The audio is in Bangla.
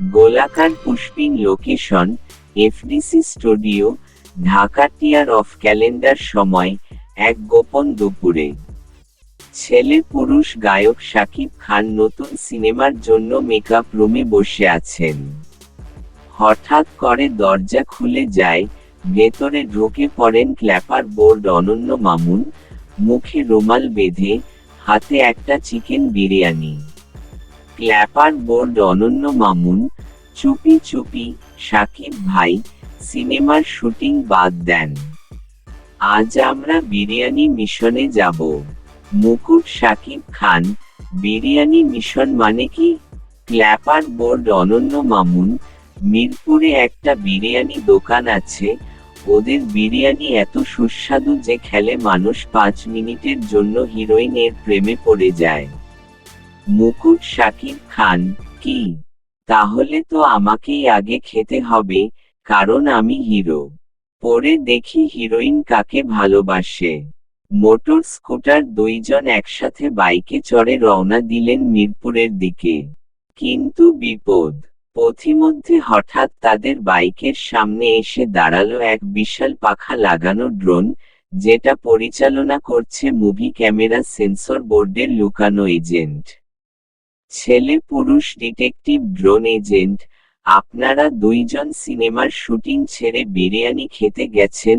গোলাকার পুষ্পিং location, FDC studio, Dhaka tear off calendar সময়, এক গোপন দুপুরে। ছেলে পুরুষ গায়ক শাকিব খান নতুন সিনেমার জন্য মেকআপ রুমে বসে আছেন। হঠাৎ করে দরজা খুলে যায়, ভেতরে ঢুকে পড়েন ক্ল্যাপার বোর্ড অনন্য মামুন, মুখে রুমাল বেঁধে, হাতে একটা চিকেন বিরিয়ানি। ক্ল্যাপার বোর্ড অনন্য মামুন চুপি চুপি সাকিব ভাই সিনেমার শুটিং বাদ দেন। আজ আমরা বিরিয়ানি মিশনে যাব। মুকুট সাকিব খান, বিরিয়ানি মিশন মানে কি? ক্ল্যাপার বোর্ড অনন্য মামুন, মিরপুরে একটা বিরিয়ানি দোকান আছে, ওদের বিরিয়ানি এত সুস্বাদু যে খেলে মানুষ পাঁচ মিনিটের জন্য হিরোইনের প্রেমে পড়ে যায়। মুকুট সাকিব খান কি? তাহলে তো আমাকেই আগে খেতে হবে, কারণ আমি হিরো। পরে দেখি হিরোইন কাকে ভালোবাসে। মোটর স্কুটার দুইজন একসাথে বাইকে চড়ে রওনা দিলেন মিরপুরের দিকে। কিন্তু বিপদ, পথিমধ্যে হঠাৎ তাদের বাইকের সামনে এসে দাঁড়াল এক বিশাল পাখা লাগানো ড্রোন, যেটা পরিচালনা করছে মুভি ক্যামেরা সেন্সর বোর্ডের লুকানো এজেন্ট। ছেলে পুরুষ ডিটেকটিভ ড্রোন এজেন্ট আপনারা দুইজন সিনেমার শুটিং ছেড়ে বিরিয়ানি খেতে গেছেন